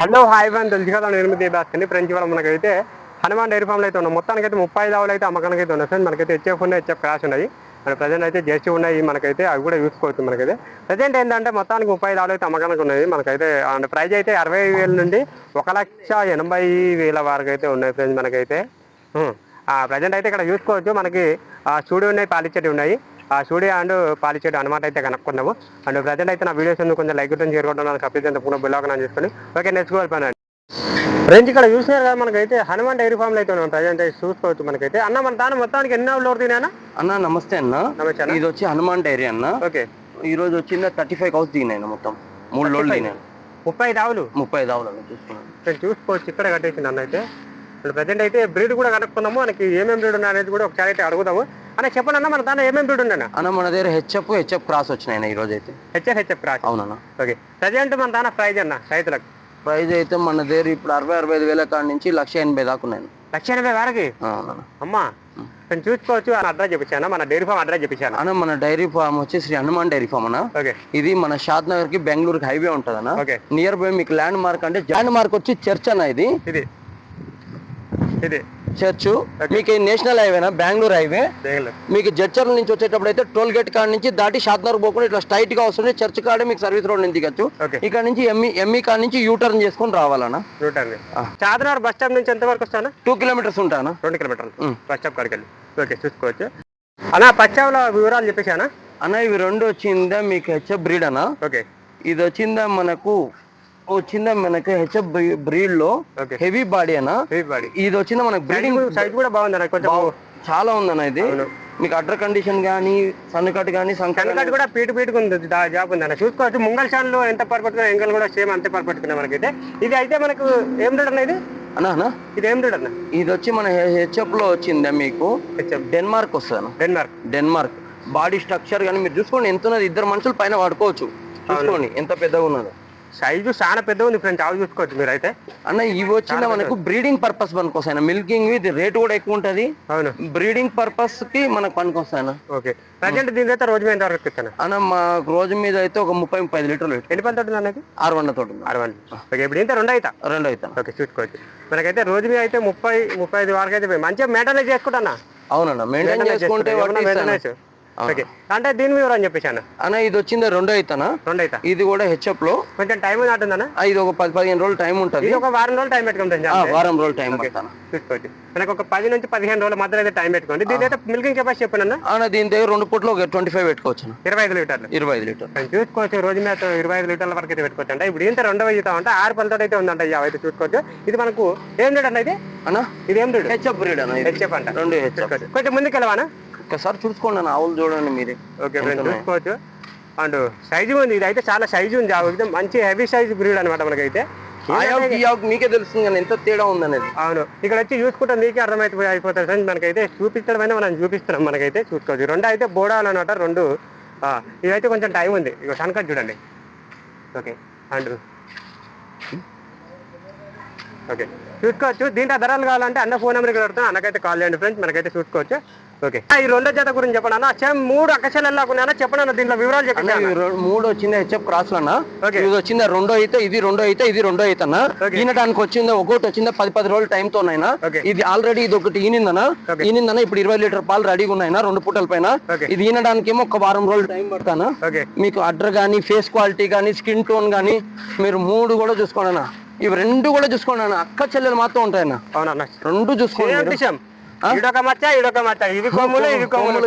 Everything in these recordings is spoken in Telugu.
హలో హాయ్ వన్ తెలుసు కదా నేను ఎనిమిది బాస్కండి ఫ్రెండ్స్ ఇవాళ మనకైతే హనుమాన్ డైరీ ఫామ్లో అయితే ఉన్నాం. మొత్తానికి అయితే ముప్పై దావులు అయితే అమ్మకానికి అయితే ఉన్నాయి ఫ్రెండ్ మనకైతే హెచ్ఎఫ్ ఉన్నాయి హెచ్ఎఫ్ క్రాష్ ఉన్నాయి. మన ప్రజెంట్ అయితే జెర్సీ ఉన్నాయి మనకైతే అవి కూడా చూసుకోవచ్చు మనకైతే. ప్రజెంట్ ఏంటంటే మొత్తానికి ముప్పై దావులు అయితే అమ్మకానికి ఉన్నాయి. మనకైతే అండ్ ప్రైస్ అయితే అరవై వేల నుండి ఒక లక్ష ఎనభై వేల వరకు అయితే ఉన్నాయి ఫ్రెండ్స్ మనకైతే. ప్రజెంట్ అయితే ఇక్కడ చూసుకోవచ్చు. మనకి స్టూడియో ఉన్నాయి పాలిచ్చటి ఉన్నాయి. ఆ స్టూడియో అండ్ పాలిచ్చేటి అనమాట అయితే కనుక్కున్నాము అండ్ ప్రజెంట్ అయితే నా వీడియోస్ కొంచెం లైక్ ఉంటుంది చేరుకుంటున్నాను సబ్జెక్ట్ ఎంత పూర్ణ బిల్లాగా చేసుకొని. ఓకే నెక్స్ట్ పని ఫ్రెండ్స్ ఇక్కడ చూసినారు కదా మనకైతే హనుమాన్ డైరీ ఫామ్లో అయితే ఉన్నాం ప్రజెంట్ అయితే చూసుకోవచ్చు మనకైతే. అన్న మన తాను మొత్తానికి ఎన్ని ఆవులు తినా అన్న నమస్తే అన్న. నమస్తే అన్న. ఇది వచ్చి హనుమాన్ డైరీ అన్న. ఓకే. ఈ రోజు వచ్చింది థర్టీ ఫైవ్ కౌస్ దిగినాయి మొత్తం. మూడు లోడ్లు 35? దిగినాయి ముప్పై ఐదు ఆవులు? ముప్పై ఐదు ఆవులు చూసుకున్నాను. చూసుకోవచ్చు. ఇక్కడ కట్టేసింది అన్న అయితే. ప్రజెంట్ అయితే బ్రీడ్ కూడా కనుక్కున్నాము మనకి ఏమేమి బ్రీడ్ ఉన్నాయి అనేది కూడా ఒకసారి అయితే అడుగుదాము. అన్న చెప్పండి అన్న మన దాని ఏమేమి బ్రీడ్ ఉన్నాయి అన్న? మన దగ్గర హెచ్ఎఫ్ హెచ్ఎఫ్ క్రాస్ వచ్చినాయి ఈ రోజు అయితే హెచ్ఎఫ్ హెచ్ఎఫ్ క్రాస్. అవునన్న. ఓకే. ప్రజెంట్ మన దాని ప్రైజ్ అన్న రైతులకు. ప్రైజ్ అయితే మన దగ్గర ఇప్పుడు అరవై అరవై ఐదు వేల కాడ నుంచి లక్ష ఎనభై దాకా ఉన్నాయి. లక్ష ఎనభై వరకు? అమ్మా నేను చూసుకోవచ్చు అడ్రస్ చెప్పించాను మన డైరీ ఫామ్ అడ్రస్ చెప్పించాను అన్న మన డైరీ ఫామ్ వచ్చి శ్రీ హనుమాన్ డైరీ ఫామ్ అన్న. ఓకే. ఇది మన షాద్ నగర్కి బెంగళూరుకి హైవే ఉంటుంది అన్న ఓకే. నియర్ బై మీకు ల్యాండ్ మార్క్ అంటే ల్యాండ్ మార్క్ వచ్చి చర్చ్ అన్న ఇది. ఇది. చర్చ్. మీకు నేషనల్ హైవేనా బెంగళూరు హైవే. మీకు జడ్చర్ల నుంచి వచ్చేటప్పుడు అయితే టోల్ గేట్ కాడ నుంచి దాటి షాద్నగర్ పోకుండా ఇట్లా స్ట్రైట్గా వస్తుంది చర్చ్ కాడే మీకు సర్వీస్ రోడ్ నుంచి దిగచ్చు. ఇక్కడ నుంచి ఎంఈ ఎంఈ కాడ నుంచి యూ టర్న్ చేసుకొని రావాలన్న నూటన్ ఆ. చాదనగర్ బస్ స్టాప్ నుంచి ఎంత వరకు వస్తాను? టూ కిలోమీటర్స్ ఉంటానా? రెండు కిలోమీటర్లు. బస్ స్టాప్ కాడికి వెళ్ళి. ఓకే చూసుకోవచ్చు. అన్న పచ్చావుల వివరాలు చెప్పేశానా? అన్న ఇవి రెండు వచ్చిందా మీకు హెచ్ఎఫ్ బ్రీడ్ అన్న? ఓకే ఇది వచ్చిందా మనకు వచ్చిందా మనకు హెచ్ఎఫ్ బ్రీడ్లో హెవీ బాడీ అన్న. బాడీ. ఇది వచ్చిందా మనకు బ్రీడింగ్ సైజ్ కూడా బాగుంది అన్న కొంచెం చాలా ఉందన్న ఇది. మీకు అడ్డర్ కండిషన్ కానీ సన్నుకట్ కానీ సంకట్ కనకట్ కూడా పీటు పీటుకు ఉంది జాబ్ ఉంది అన్న చూసుకోవచ్చు ముంగల్ షాన్లో ఎంత పర్ఫెక్ట్ ఎంగల్ కూడా సేమ్ అంతే పర్ఫెక్ట్ ఉన్నాయి మనకైతే. ఇది అయితే మనకు ఏం రేట్ అన్న ఇది? అన్న అన్న. ఇది ఏం రేట్ అన్న? ఇది వచ్చి మన హెచ్ఎఫ్లో వచ్చిందా మీకు? డెన్మార్క్ వస్తుంది డెన్మార్క్. డెన్మార్క్. బాడీ స్ట్రక్చర్ కానీ మీరు చూసుకోండి ఎంత ఉన్నది ఇద్దరు మనుషులు పైన పడుకోవచ్చు చూసుకోండి ఎంత పెద్దగా ఉన్నది. సైజు చాలా పెద్ద ఉంది ఫ్రెండ్స్ అవి చూసుకోవచ్చు మీరు అయితే అన్న ఇవి వచ్చిన మనకు బ్రీడింగ్ పర్పస్ పనికొస్తాయి మిల్కింగ్ ఇది రేట్ కూడా ఎక్కువ ఉంటది అవును. బ్రీడింగ్ పర్పస్కి మనకు పనికొస్తాయి ఓకే. ప్రజెంట్ దీని అయితే రోజు మీద వరకు ఇస్తాను? అన్న మా రోజు మీద అయితే ఒక ముప్పై ముప్పై ఐదు లీటర్లు. ఎన్ని పంత ఉంటుంది అన్నది ఆరు వందల తోటి ఉంది. అరవై ఓకే ఇప్పుడు ఇంత రెండు అవుతా రెండు అవుతాను ఓకే చూసుకోవచ్చు. మనకైతే రోజు మీద అయితే ముప్పై ముప్పై ఐదు వరకు అయితే మంచిగా మెయింటైన్ చేసుకుంటానా అవునన్నా మెయింటైన్ చేసుకుంటే. ఓకే. అంటే దీని మీద అని చెప్పేసాను అన్న? ఇది వచ్చింది రెండో అవుతానా రెండు అవుతా ఇది కూడా హెచ్ఎఫ్లో. కొంచెం టైం ఉంటుందన్న ఆ, ఇది ఒక పది పదిహేను రోజులు టైం ఉంటది. ఒక వారం రోజులు టైం పెట్టుకుంటాం ఆ, వారం రోజులు టైం పడతాను. మనకు ఒక పది నుంచి పదిహేను రోజుల మధ్యలో అయితే టైం పెట్టుకోండి. దీని అయితే మిల్కింగ్ కెపాసిటీ చెప్పానన్న అన్న. దీని దగ్గర రెండు పూట్లు ఒక ట్వంటీ ఫైవ్ పెట్టుకోవచ్చు. ఇరవై ఐదు లీటర్లు. ఇరవై ఐదు లీటర్ చూసుకోవచ్చు రోజు మీద ఇరవై ఐదు లీటర్ల వరకు అయితే పెట్టుకోవచ్చు. అంటే ఇప్పుడు ఇంత రెండవ జీతం అంటే ఆరు పళ్ళతో అయితే ఉందంట అయితే చూసుకోవచ్చు. ఇది మనకు ఏం రేట్ అన్న ఇది? అన్న ఇది ఏం రేట్ హెచ్ఎఫ్ బ్రీడ్ అన్న. హెచ్ఎఫ్ అంట. రెండు కొంచెం ముందుకు వెళ్ళవానా ఒకసారి చూసుకోండి అన్న ఆవులు చూడండి మీరే. ఓకే ఫ్రెండ్స్ చూసుకోవచ్చు. అండ్ సైజు ఉంది ఇది అయితే చాలా సైజు ఉంది ఆ ఎక్దమ్ మంచి హెవీ సైజ్ బ్రీడ్ అనమాట మనకైతే. ఆవుకి ఆవుకి మీకే తెలుస్తుంది కానీ ఎంత తేడా ఉందనేది. అవును. ఇక్కడ వచ్చి చూసుకుంటే నీకే అర్థమైపోయి అయిపోతుంది ఫ్రెండ్స్ మనకైతే చూపించడం అయినా మనం చూపిస్తున్నాం మనకైతే చూసుకోవచ్చు. రెండు అయితే బోడాలు అనమాట రెండు. ఇదైతే కొంచెం టైం ఉంది. ఇక సన్కట్ చూడండి. ఓకే. And okay. చూసుకోవచ్చు. దీంట్లో ధరలు కావాలంటే అన్న ఫోన్ నెంబర్కి పెడతాను అన్నకైతే కాల్ చేయండి ఫ్రెండ్స్ మనకైతే చూసుకోవచ్చు. ఓకే. ఈ రెండో జత గురించి చెప్పండి అన్న సేమ్ మూడు అక్కచెలు వెళ్ళాకున్నా చెప్పండి అన్న దీంట్లో వివరాలు చెప్పండి మూడు వచ్చింది హెచ్ఎఫ్ క్రాస్ అన్న. ఇది వచ్చింది రెండో అయితే ఇది రెండో అయితే ఇది రెండో అయితే అన్న. ఈనడానికి వచ్చింది ఒకటి వచ్చింది పది పది రోజుల టైం తోనైనా. ఇది ఆల్రెడీ ఇది ఒకటి ఈనిందనా. ఈనిందనా ఇప్పుడు ఇరవై లీటర్ పాలు రెడీగా ఉన్నాయినా రెండు పూటల పైన. ఇది ఈనడానికి ఏమో ఒక వారం రోజులు టైం పడతానా మీకు అడ్డర్ కానీ ఫేస్ క్వాలిటీ కానీ స్కిన్ టోన్ కానీ మీరు మూడు కూడా చూసుకోండి అన్న ఇవి రెండు కూడా చూసుకోండి అన్న అక్క చెల్లెలు మాత్రం ఉంటాయన్న. అవునన్న. రెండు చూసుకోండి ఇడొక మచ్చ ఇడొక మచ్చ. ఇవి కొమ్ములు ఇవి కొమ్ములు.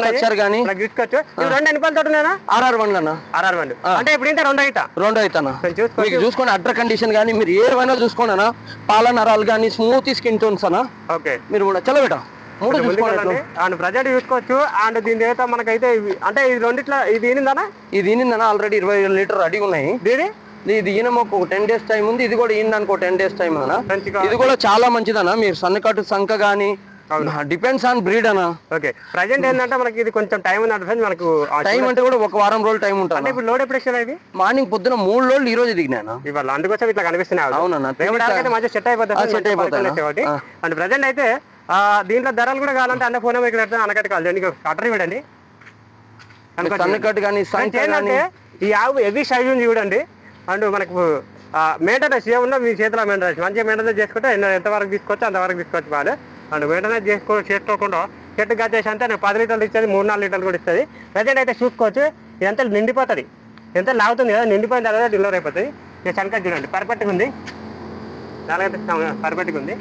స్ట్రక్చర్ మనకు తీసుకోవచ్చు రెండు ఎన్ని పళ్ళతో ఉన్నాయా ఆర్ఆర్ వన్ అన్న. ఆర్ఆర్ వన్ అంటే ఇప్పుడు ఇంకా రెండు అవుతా రెండు చూసుకోవచ్చు మీకు చూసుకోండి అడ్డర్ కండిషన్ కానీ మీరు ఏవైనా చూసుకోండి అన్న పాల నరాలు కానీ స్మూత్ స్కిన్ టోన్స్ అన్న ఓకే. మీరు కూడా చల్లబెట్ట మూడు చూసుకోండి. అండ్ ప్రజెంట్ చూసుకోవచ్చు. అండ్ దీని అయితే మనకైతే అంటే ఇది రెండిట్లా ఇది ఈనిందనా ఇది ఈనిందన్న ఆల్రెడీ ఇరవై లీటర్ రెడీ ఉన్నాయి. దీని? ఇది- ఈయన ఒక టెన్ డేస్ టైం ఉంది ఇది కూడా ఈయనడానికి ఒక టెన్ డేస్ టైం అన్న ఇది కూడా చాలా మంచిదన్న మీరు సన్నకట్టు సంక కానీ డిపెండ్స్ ఆన్ బ్రీడ్ అన్న ఓకే. ప్రజెంట్ ఏంటంటే మనకి ఇది కొంచెం టైం ఉంది ఫ్రెండ్స్ మనకు టైం అంటే కూడా ఒక వారం రోజులు టైం అంటే ఉంటుంది ఇప్పుడు లోడ్ ఎప్పుడు ఇది? మార్నింగ్ పొద్దున మూడు రోజులు ఈ రోజు దిగినాను? ఇవాళ అందుకోసం ఇట్లా కనిపిస్తున్నాయి. అవునన్న మంచిగా సెట్ అయిపోతుంది కాబట్టి ఆ. అండ్ ప్రజెంట్ అయితే దీంట్లో ధరలు కూడా కావాలంటే అన్న ఫోన్ ఇక్కడ అనకట్టు చేయండి. అటర్ ఇవ్వండి. సన్నకట్టు కానీ ఈ ఆవు హెవీ సైజ్ ఉంది చూడండి. అండ్ మనకు మెయింటెనెన్స్ ఏమున్నా మీ చేతిలో మెయింటెనెన్స్ మంచిగా మెయింటెనెన్స్ చేసుకుంటే ఎంతవరకు తీసుకోవచ్చు అంతవరకు తీసుకోవచ్చు వాళ్ళు అండ్ మెయింటెనెన్స్ చేసుకో చేసుకోకుండా చెట్టు గచ్చేసి అంటే నేను పది లీటర్లు ఇస్తుంది మూడు నాలుగు లీటర్లు కూడా ఇస్తుంది ప్రజెంట్ అయితే చూసుకోవచ్చు ఎంత నిండిపోతుంది. ఎంత లాగుతుంది కదా నిండిపోయిన తర్వాత డెలివరీ అయిపోతుంది. నేను చనక చూడండి పర్ఫెక్ట్గా ఉంది. నాలుగైతే పర్ఫెక్ట్గా ఉంది.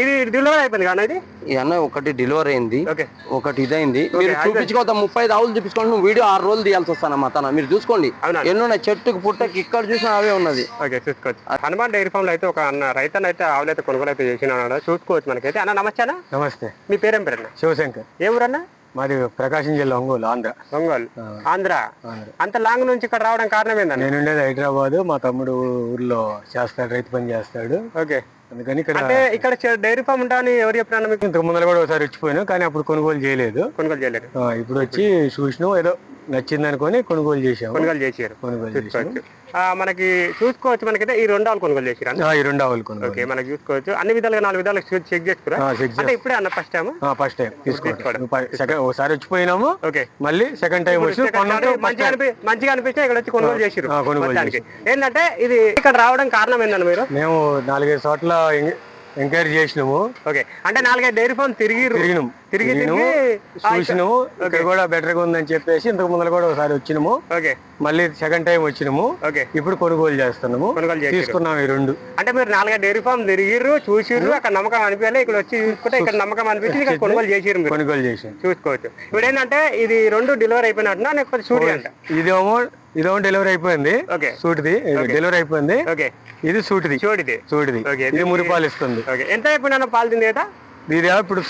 ఇది డెలివరీ అయిపోయింది కానీ ఇది? ఈ అన్న ఒకటి డెలివరీ అయింది. ఓకే. ఒకటి ఇదైంది. మీరు చూపించుకోవద్దాం ముప్పై ఐదు ఆవులు చూపించుకోండి నువ్వు వీడియో ఆరు రోజులు తీయాల్సి వస్తానమ్మా తన మీరు చూసుకోండి. అవునా? ఎన్ని ఉన్నాయి చెట్టుకు పుట్టకి ఇక్కడ చూసినా అవే ఉన్నది. ఓకే చూసుకోవచ్చు. హనుమాన్ డైరీ ఫామ్లో అయితే ఒక అన్న రైతన్న అయితే ఆవులు అయితే కొనుగోలు అయితే చేసిన చూసుకోవచ్చు మనకైతే. అన్న నమస్తే అన్న. నమస్తే. మీ పేరేం పేరు శివశంకర్. ఏ ఊరన్న? మాది ప్రకాశం జిల్లా ఒంగోలు ఆంధ్ర. ఒంగోలు. ఆంధ్ర. అంత లాంగ్ నుంచి ఇక్కడ రావడం కారణం ఏందన్న? నేను ఉండేది హైదరాబాద్. మా తమ్ముడు ఊర్లో చేస్తాడు రైతు పని చేస్తాడు. ఓకే. అందుకని ఇక్కడ అంటే ఇక్కడ డైరీ ఫామ్ ఉంటామని ఎవరు చెప్పినా మీకు? ఇంతకు ముందర కూడా ఒకసారి వచ్చిపోయాను కానీ అప్పుడు కొనుగోలు చేయలేదు. కొనుగోలు చేయలేరు ఆ, ఇప్పుడు వచ్చి చూసినాం. ఏదో నచ్చింది అనుకొని కొనుగోలు చేసాము కొనుగోలు చేసారు కొనుగోలు చేసాము చూసుకోవచ్చు ఆ, మనకి చూసుకోవచ్చు మనకైతే ఈ రెండు ఆవులు కొనుగోలు చేసారు ఆ, ఈ రెండు ఆవులు కొనుగోలు ఓకే మనకి చూసుకోవచ్చు అన్ని విధాలుగా నాలుగు విధాలు చెక్ చేసుకురా? చెక్ అంటే ఇప్పుడే అన్న ఫస్ట్ టైం ఫస్ట్ టైం తీసుకోవడం. సెకండ్ ఒకసారి వచ్చిపోయినాము. ఓకే. మళ్ళీ సెకండ్ టైం వచ్చి కొన్నాక మంచిగా అనిపి మంచిగా అనిపిస్తే ఇక్కడ వచ్చి కొనుగోలు చేసిరు ఆ, కొనుగోలు మొత్తానికి. ఏంటంటే ఇది ఇక్కడ రావడం కారణం ఏందన్న మీరు? మేము నాలుగైదు చోట్ల ఎంక్వైరీ చేసినాము. ఓకే. అంటే నాలుగైదు డైరీ ఫామ్ తిరిగి తిరిగినాం. తిరిగి తిరిగినాము తిరిగి చూసినాము. ఇక్కడ కూడా బెటర్గా ఉందని చెప్పేసి ఇంతకు ముందర కూడా ఒకసారి వచ్చినాము. ఓకే. మళ్ళీ సెకండ్ టైం వచ్చినాము. ఓకే. ఇప్పుడు కొనుగోలు చేస్తున్నాము. కొనుగోలు చేసిరు తీసుకున్నాం ఈ రెండు. అంటే మీరు నాలుగైదు డైరీ ఫామ్ తిరిగిర్రు చూసిర్రు అక్కడ నమ్మకం అనిపించాలి ఇక్కడ వచ్చి చూసుకుంటే ఇక్కడ నమ్మకం అనిపించి ఇక్కడ కొనుగోలు చేసిర్రు కొనుగోలు చేసాం చూసుకోవచ్చు. ఇప్పుడు ఏంటంటే ఇది రెండు డెలివరీ అయిపోయినట్టున్నా లేకపోతే సూడి అంట. ఇదేమో ఇదేమో డెలివరీ అయిపోయింది. ఓకే. సూటిది. డెలివరీ అయిపోయింది. ఓకే. ఇది సూటిది. చూడిది సూటిది. ఓకే, ఇది మురిపాలు ఇస్తుంది. ఓకే. ఎంత అయిపోయినా పాలు తింది కదా? ఇది ఇప్పుడు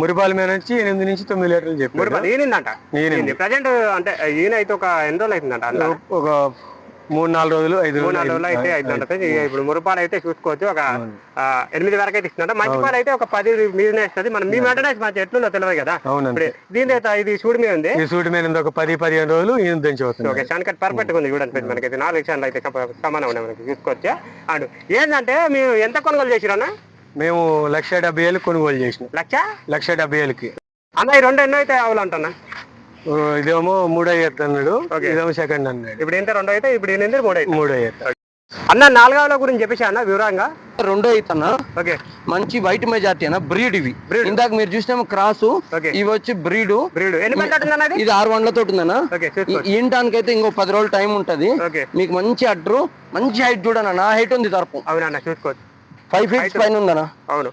మురిపాల మీద నుంచి ఎనిమిది నుంచి తొమ్మిది లీటర్లు ఈనిందంట ఈనింది. ప్రజెంట్ అంటే ఈయన అయితే ఒక ఎన్ని రోజులు అవుతుందంట అలా ఒక మూడు నాలుగు రోజులు ఐదు మూడు రోజులు నాలుగు రోజులు అయితే అవుతుందంట ఇక ఇప్పుడు మురుపాలు అయితే చూసుకోవచ్చు. ఒక ఎనిమిది వరకు అయితే ఇస్తుందంట మంచి పాలు అయితే ఒక పది మీదనే ఇస్తుంది. మనం మీ మెయింటెనెన్స్ మంచి ఎట్లుందో తెలియదు కదా. ఇప్పుడు దీని అయితే ఇది చూడు మీద ఉంది. ఈ సూటి మీద ఒక పది పదిహేను రోజులు ఈయన దంచి అవుతుంది ఓకే షాన్కట్ పర్ఫెక్ట్ ఉంది చూడండి మనకైతే నాలుగు క్షణాలు అయితే సమానం ఉన్నాయి మనకి చూసుకోవచ్చు? అండ్ ఏంటంటే మీరు ఎంత కొనుగోలు చేసిరన్న మేము లక్ష డెబ్బై ఏళ్ళు కొనుగోలు చేసినాం. లక్ష? లక్ష డెబ్బై ఏళ్ళకి అన్న ఈ రెండు ఎన్నో అయితే ఆవులు అంటున్నా? ఓ, ఇదేమో మూడో ఎత్తు అన్నాడు. ఇదేమో సెకండ్ అన్నాడు. ఇప్పుడు ఎంత? రెండు అయితే ఇప్పుడు ఎనిమిది మూడు అయితే మూడో ఎత్తు అన్న నాలుగవల గురించి చెప్పేసి అన్న వివరంగా? రెండో అయితన్నా ఓకే. మంచి వైట్ మెజార్టీ అన్న బ్రీడ్ ఇవి. ఇందాక మీరు చూసినాము క్రాస్ ఓకే. ఇవి వచ్చి బ్రీడ్. బ్రీడ్. ఇది ఆరు వందలతో ఉందన్న ఈయనటానికి ఇంకో పది రోజులు టైం ఉంటది. ఓకే. మీకు మంచి అడ్రు మంచి హైట్ చూడన్న నా హైట్ ఉంది తరపు అవునన్న చూసుకోవచ్చు ఫైవ్ ఫీట్స్ పైన ఉందన్న. అవును.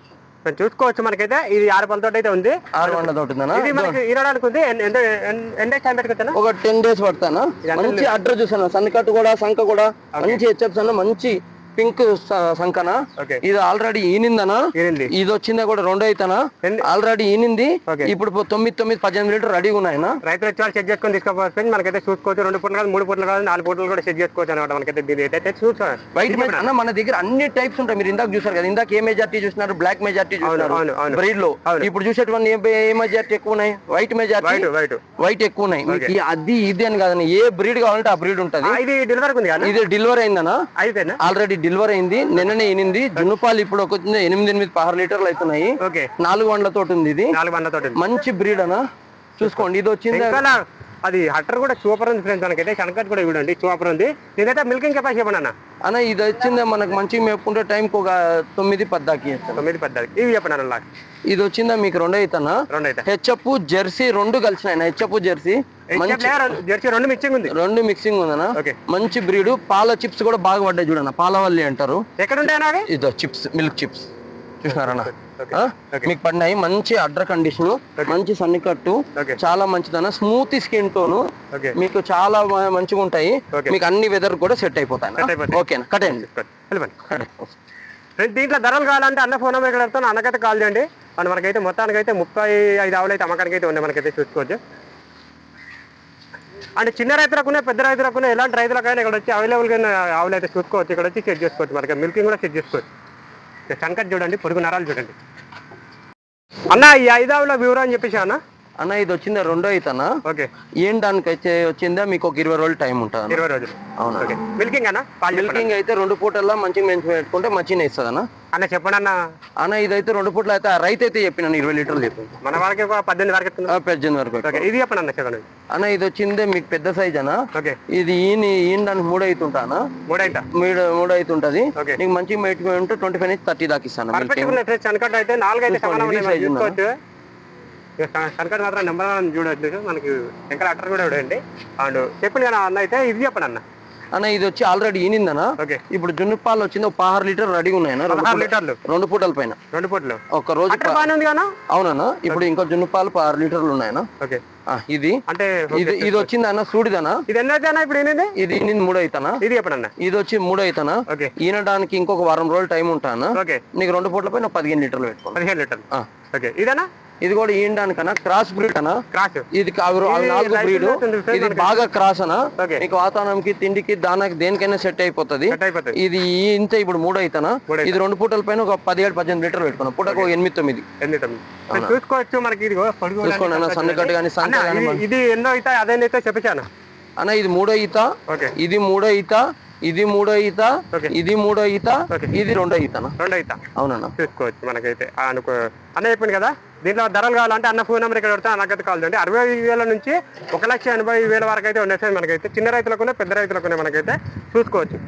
చూసుకోవచ్చు మనకైతే. ఇది ఆరు పళ్ళతో అయితే ఉంది. ఆరు వందలతో ఉందన్న ఇది మనకి ఇరవడానికి ఉంది. ఎన్ని డేస్ టైం ఒక టెన్ డేస్ పడతానా? మంచి అడ్రస్ చూసాను? సన్కట్ కూడా సంక కూడా మంచి అన్న మంచి పింక్ సంకన? ఇది ఆల్రెడీ ఈనిందనా? ఇది వచ్చిందా కూడా రెండో అయితేనా? ఆల్రెడీ ఈనింది. ఇప్పుడు తొమ్మిది తొమ్మిది పద్దెనిమిది లీటర్ రెడీగా ఉన్నాయన? రైతులు వచ్చి వాళ్ళు చెక్ చేసుకొని తీసుకోవచ్చు మనకైతే చూసుకోవచ్చు రెండు పూటలు కాదు మూడు పూటలు కాదు నాలుగు పూటలు కూడా చెక్ చేసుకోవచ్చు అనమాట మనకైతే దీని అయితే చూసుకోవాలి వైట్ మెజార్టీ అన్న మన దగ్గర అన్ని టైప్స్ ఉంటాయి. మీరు ఇందాక చూసారు కదా. ఇందాక ఏ మెజార్టీ చూసినారు? బ్లాక్ మెజార్టీ చూసినారు. బ్రీడ్లో. ఇప్పుడు చూసేటువంటి ఏ- మెజార్టీ ఎక్కువ ఉన్నాయి? White majority white white white ఎక్కువ ఉన్నాయి. మీకు అది ఇది అని కాదని ఏ బ్రీడ్ కావాలంటే ఆ బ్రీడ్ ఉంటది. ఇది డెలివరీ ఉంది కదా? ఇది డెలివరీ అయిందనా? అయిపోయిందా? ఆల్రెడీ డెలివరీ అయింది నిన్ననే ఎనిమిది జున్నుపాలు ఇప్పుడు ఒక ఎనిమిది ఎనిమిది పదహారు లీటర్లు అవుతున్నాయి. ఓకే. నాలుగు వందల తోటి ఉంది ఇది. నాలుగు వందల తోటి మంచి బ్రీడ్ అనా చూసుకోండి ఇది వచ్చింది? అది హట్టర్ కూడా సూపర్ ఉంది ఫ్రెండ్స్ మనకైతే. శనకట్ కూడా ఇవ్వండి సూపర్ ఉంది. నేనైతే మిల్కింగ్ కెపాసిటీ చెప్పండి అన్న ఇది వచ్చింది మనకు మంచి మేపుకుంటే టైంకి ఒక తొమ్మిది పద్దాకి తొమ్మిది పద్దెనిమిది ఇవి చెప్పండి అన్న ఇది వచ్చిందా మీకు రెండో అవుతానా రెండు అయితే హెచ్ఎప్ జెర్సీ రెండు కలిసినాయి హెచ్ఎప్ జెర్సీ. మంచి జెర్సీ రెండు మిక్సింగ్ ఉంది. రెండు మిక్సింగ్ ఉందనా ఓకే. మంచి బ్రీడ్ పాల చిప్స్ కూడా బాగా పడ్డాయి చూడన్న. పాలవల్లి అంటారు. ఎక్కడ అవి? ఇదో చిప్స్ మిల్క్ చిప్స్ ఓకే. మీకు పడినాయి. మంచి అడ్ర కండిషన్ మంచి సన్నికట్టు చాలా మంచిదన్న. స్మూత్ స్కిన్ టోన్ మీకు చాలా మంచిగా ఉంటాయి. మీకు అన్ని వెదర్ కూడా సెట్ అయిపోతాయి. ఓకేనా? కట్టండి దీంట్లో ధరలు కావాలంటే అన్న ఫోన్ నెంబర్ ఇక్కడ అన్నకైతే కాల్ చేయండి. అండ్ మనకైతే మొత్తానికి అయితే ముప్పై ఐదు ఆవులు అయితే అమ్మకానికి అయితే ఉన్నాయి మనకైతే చూసుకోవచ్చు. అంటే చిన్న రైతులకు ఉన్నాయి, పెద్ద రైతులకు ఉన్నాయి, ఎలాంటి రైతులకైనా ఇక్కడ వచ్చి అవైలబుల్గా ఆవులు అయితే చూసుకోవచ్చు. ఇక్కడ వచ్చి చెక్ చేసుకోవచ్చు మనకి. మిల్కింగ్ కూడా చెక్ చేసుకోవచ్చు. ఇక సంకట్ చూడండి పొరుగు నరాలు చూడండి. అన్న ఈ ఐదావుల వివరం చెప్పేసి అన్న? అన్న ఇది వచ్చిందా? రెండో అవుతానా ఓకే. ఏం దానికి అయితే వచ్చిందా? మీకు ఒక ఇరవై రోజులు టైం ఉంటుంది ఇరవై రోజులు. అవునా? ఓకే. మిల్కింగ్ అన్న? మిల్కింగ్ అయితే రెండు పూటల్లో మంచిగా మంచి పెట్టుకుంటే మంచిగా ఇస్తుంది అన్న అన్న చెప్పండి అన్న. అన్న ఇదైతే రెండు పూటలు అయితే రైతు అయితే చెప్పినాను ఇరవై లీటర్లు చెప్పి మన వాళ్ళకి పద్దెనిమిది వరకు పెద్దజన్ వరకు ఇది చెప్పండి అన్న చెప్పండి. అన్న ఇది వచ్చిందే మీకు పెద్ద సైజ్ అన్న. ఓకే. ఇది ఈయన ఈయన దానికి మూడు అవుతుంటానా మూడైతా మూడు మూడు అవుతుంటది నీకు మంచిగా పెట్టుకుని ఉంటే ట్వంటీ ఫైవ్ నుంచి థర్టీ దాకా ఇస్తాను అయితే నాలుగు అయితే ఉన్నాయి సన్కట్ మాత్రం నెంబర్ వన్ చూడవచ్చు మనకి ఇంకా అట్టర్ కూడా చూడండి అండ్ చెప్పండి కానీ అన్న అయితే ఇది చెప్పండి అన్న. అన్న ఇది వచ్చి ఆల్రెడీ ఈనిందనా ఓకే. ఇప్పుడు జున్ను పాలు వచ్చింది ఒక పదహారు లీటర్ ఉన్నాయన్న. రెండు పదహారు పూట- లీటర్లు. రెండు పూటల పైన. రెండు పూటలు. ఒక రోజు అవునన్నా ఇప్పుడు ఇంకో జున్ను పాలు పదహారు లీటర్లు ఉన్నాయన్నా. ఓకే. ఇది. అంటే ఇది ఇది వచ్చింది అన్న సూడిదనా ఇది ఎన్ని అయితే అన్న ఇప్పుడు ఏంది ఇది నేను మూడు అవుతానా ఇది చెప్పండి అన్న. ఇది వచ్చి మూడు అవుతానా ఓకే. ఈనడానికి ఇంకొక వారం రోజులు టైం ఉంటానా ఓకే. నీకు రెండు పూటల పైన పదిహేను లీటర్లు పెట్టుకోండి పదిహేను లీటర్లు. ఓకే. ఇదేనా? ఇది కూడా ఈనడానికన్నా క్రాస్ బ్రీడ్ అన్నా క్రాస్. ఇది అవి నాలుగు బ్రీడ్. ఇది. బాగా క్రాస్ అనా? నీకు వాతావరణంకి తిండికి దానికి దేనికైనా సెట్ అయిపోతది. ఇది ఇంత ఇప్పుడు మూడు అవుతానా మూడు ఇది రెండు పూటల పైన ఒక పదిహేడు పద్దెనిమిది లీటర్లు పెట్టుకున్నాం. పూటకు ఒక ఎనిమిది తొమ్మిది. చూసుకోవచ్చు మనకి ఇది చూసుకోండి సన్నకట్టు కానీ సంత ఇది- ఎన్నో అయితే అదేనైతే చెప్పాను అన్న ఇది మూడో ఈత. ఇది మూడో ఈత. ఇది మూడో ఈత. ఇది మూడో ఈత. ఇది రెండో ఈతనా? రెండు అయితే అవునన్నా. చూసుకోవచ్చు మనకైతే. అనుకో అన్న చెప్పింది కదా. దీంట్లో ధరలు కావాలంటే అన్న ఫోన్ నెంబర్ ఇక్కడ పెడితే అన్నకైతే కాల్ చేయండి. అరవై వేల నుంచి ఒక లక్ష ఎనభై వేల వరకు అయితే ఉన్నాయి సార్ మనకైతే చిన్న రైతులకునే పెద్ద రైతులకునే మనకైతే చూసుకోవచ్చు.